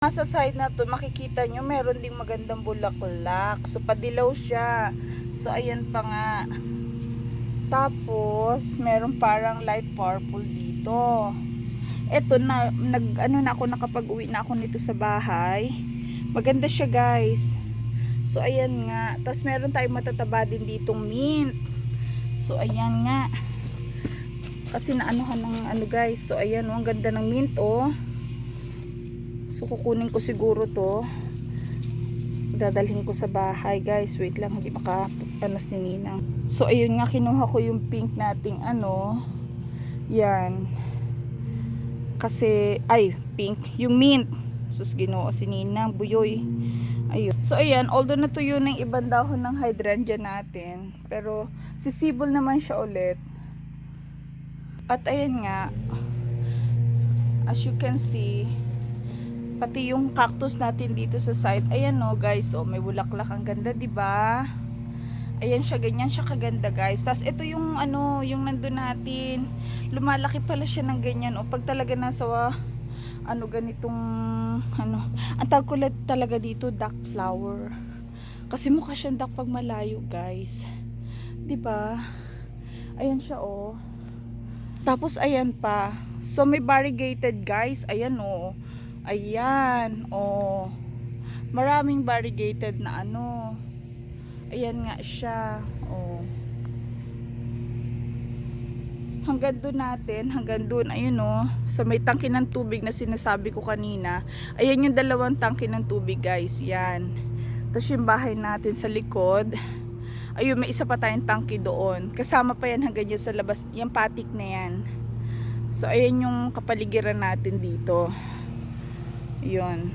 Sa side na to, makikita nyo, meron ding magandang bulaklak. So, padilaw siya. So, ayan pa nga. Tapos, meron parang light purple dito. Eto na, nag, ano na ako, nakapag-uwi na ako nito sa bahay. Maganda siya, guys. So, ayan nga. Tapos, meron tayong matataba din ditong mint. So, ayan nga. Kasi naanuhan ng ano, guys. So, ayan, oh, ang ganda ng mint, oh. So kukunin ko siguro to. Dadalhin ko sa bahay, guys. Wait lang, hindi maka ano si Ninang. So ayun nga kinuha ko yung pink nating ano. Yan. Kasi ay, pink, yung mint. Sus Ginoo si Ninang, buyoy. Ayun. So ayan, although natuyo na yung ibang dahon ng hydrangea natin, pero sisibol naman siya ulit. At ayan nga, as you can see, pati yung cactus natin dito sa side. Ayan no, guys, oh, may bulaklak ang ganda, 'di ba? Ayan siya, ganyan siya kaganda, guys. Tapos ito yung ano, yung nandun natin. Lumalaki pala siya ng ganyan. O pag talaga nasa wa- ano ganitong ano, ang tawag ko talaga dito duck flower. Kasi mukha siyang duck pag malayo, guys. 'Di ba? Ayan siya oh. Tapos ayan pa. So may variegated guys. Ayan oh. Ayan, oh. Maraming variegated na ano. Ayan nga siya, oh. Hanggang doon natin, hanggang doon, ayun oh, sa may tangke ng tubig na sinasabi ko kanina. Ayan yung dalawang tangke ng tubig guys, yan. Tapos yung bahay natin sa likod. Ayun, may isa pa tayong tangke doon. Kasama pa yan hanggang yun sa labas, yung patik na yan. So, ayan yung kapaligiran natin dito. Yun.